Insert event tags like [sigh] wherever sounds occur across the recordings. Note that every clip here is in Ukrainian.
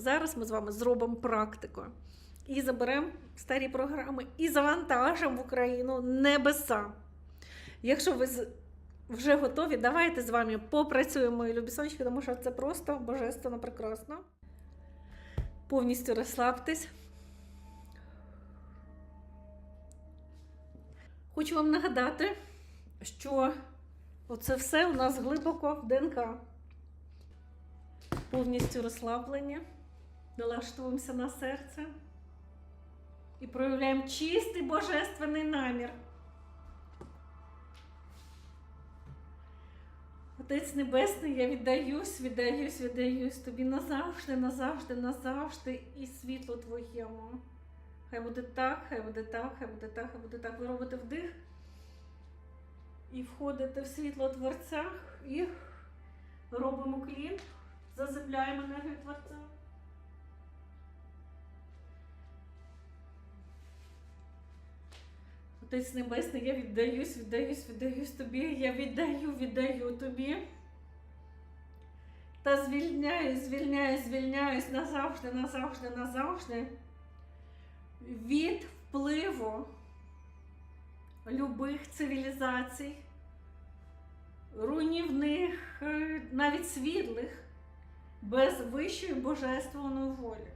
зараз ми з вами зробимо практику. І заберемо старі програми і завантажимо в Україну небеса. Якщо ви вже готові, давайте з вами попрацюємо, мої любі сонечки, тому що це просто божественно прекрасно. Повністю розслабтесь. Хочу вам нагадати, що оце все у нас глибоко в ДНК. Повністю розслаблені, налаштовуємося на серце і проявляємо чистий божественний намір. Отець Небесний, я віддаюсь, віддаюсь, віддаюсь тобі назавжди, назавжди, назавжди і світло Твоєму. Хай буде так, хай буде так, хай буде так, хай буде так. Ви робите вдих і входите в світло Творця і робимо клін, заземляємо енергію Творця. Отець Небесний, я віддаюсь, віддаюсь, віддаюсь тобі, я віддаю, віддаю тобі. Та звільняюсь, звільняюсь, звільняюсь назавжди, назавжди, назавжди від впливу любих цивілізацій, руйнівних, е, навіть світлих, без вищої божественної волі.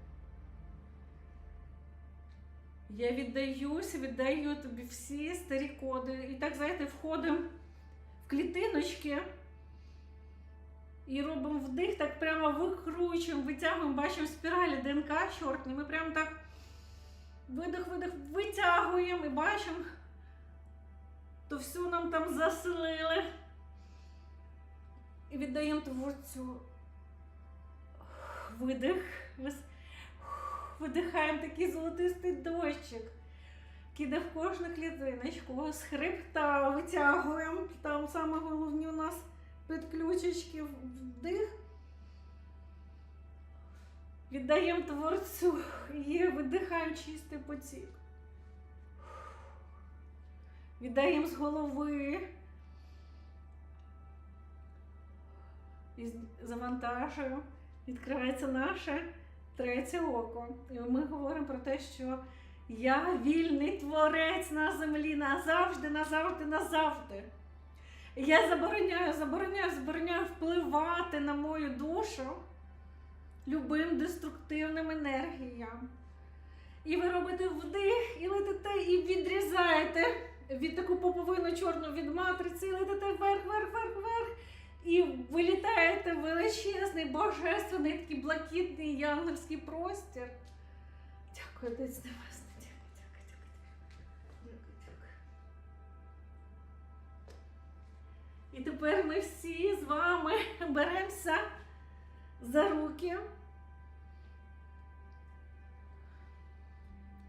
Я віддаюся, віддаю тобі всі старі коди. І так, знаєте, входимо в клітиночки і робимо вдих, так прямо викручуємо, витягуємо, бачимо спіралі ДНК чортні. Ми прямо так видих, видих, витягуємо і бачимо, то всю нам там заселили. І віддаємо творцю видих. Видихаємо такий золотистий дощик. Киде в кожну клітиночку, з хребта витягуємо. Там саме головні у нас підключечки вдих. Віддаємо творцю і видихаємо чистий потік. Віддаємо з голови. І завантажуємо. Відкривається наше третє око. І ми говоримо про те, що я вільний творець на землі назавжди, назавжди, назавжди. Я забороняю, забороняю, забороняю впливати на мою душу любим деструктивним енергіям. І ви робите вдих, і летите, і відрізаєте від таку поповину чорну від матриці, і летите вверх, вверх, вверх, вверх. І вилітаєте в величезний, божественний, такий блакитний янгольський простір. Дякую, Отець Небесний, дякую. І тепер ми всі з вами беремося за руки.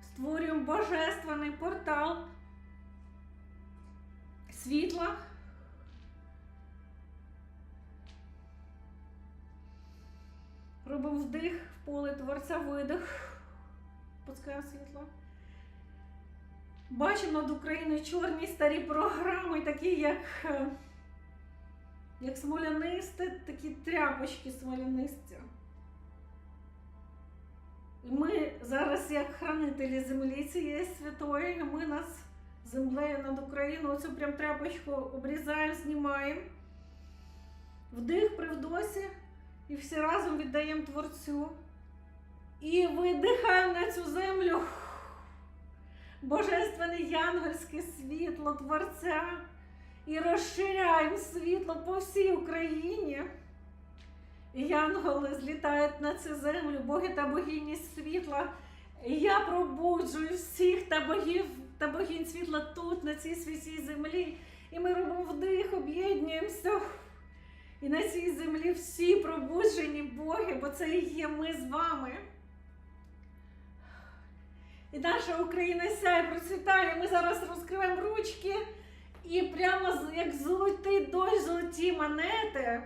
Створюємо божественний портал світла. Робимо вдих в поле творця, видих. Пускаємо світло. Бачимо над Україною чорні старі програми, такі як, е, як смолянисте, такі тряпочки смолянисті. І ми зараз, як хранителі землі цієї святої, ми нас землею над Україною оцю прям тряпочку обрізаємо, знімаємо. Вдих при вдосі. І всі разом віддаємо Творцю. І видихаємо на цю землю божественне янгольське світло Творця. І розширяємо світло по всій Україні. Янголи злітають на цю землю, боги та богині світла. Я пробуджую всіх та богів та богинь світла тут, на цій святій землі. І ми робимо вдих, об'єднуємося. І на цій землі всі пробуджені Боги, бо це і є ми з вами. І наша Україна сяє, процвітає. Ми зараз розкриваємо ручки і прямо як золотий дощ, золоті монети.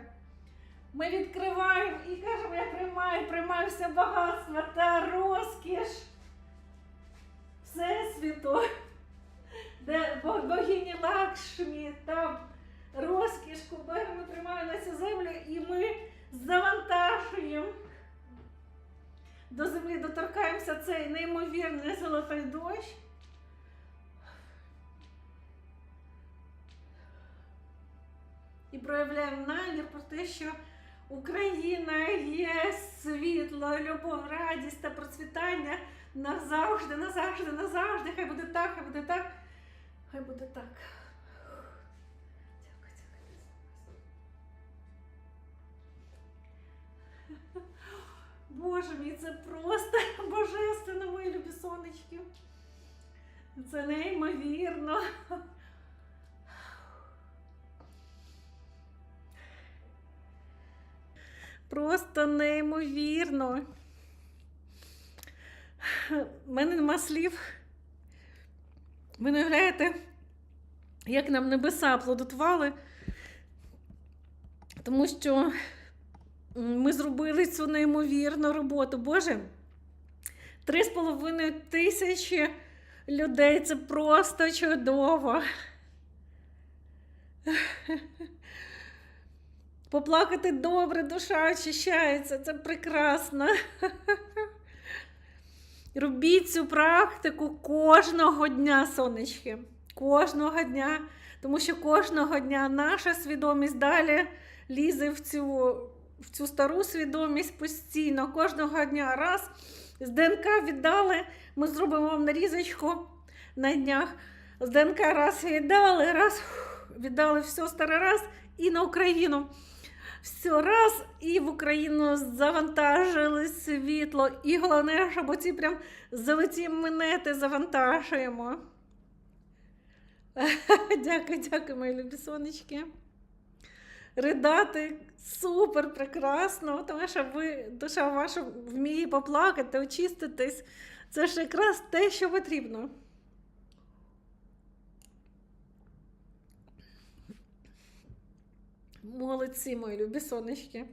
Ми відкриваємо і кажемо, я приймаю, приймаю все багатство та розкіш Всесвіту, де бо- богині Лакшмі та розкіш Кубер ми приймаємо на цю землю і ми завантажуємо до землі доторкаємося цей неймовірний золотий дощ. І проявляємо намір про те, що Україна є світло, любов, радість та процвітання назавжди, назавжди, назавжди. Хай буде так, хай буде так, хай буде так. Боже мій, це просто [laughs] божественно, мої любі сонечки. Це неймовірно. Просто неймовірно. У мене нема слів. Ви не уявляєте, як нам небеса аплодували, тому що ми зробили цю неймовірну роботу. Боже, три з половиною тисячі людей це просто чудово. [laughs] Поплакати добре, душа очищається, це прекрасно. [laughs] Робіть цю практику кожного дня, сонечки. Кожного дня. Тому що кожного дня наша свідомість далі лізе в цю, в цю стару свідомість постійно. Кожного дня раз з ДНК віддали, ми зробимо вам нарізочку на днях. З ДНК раз віддали, раз віддали все старий раз і на Україну. Все раз і в Україну завантажили світло. І головне, щоб оці прям золоті монети завантажуємо. [laughs] Дякую, дякую, мої любі сонечки. Ридати супер прекрасно, тому що ви, душа ваша вміє поплакати, очиститись. Це ж якраз те, що потрібно. Молодці, мої любі сонечки.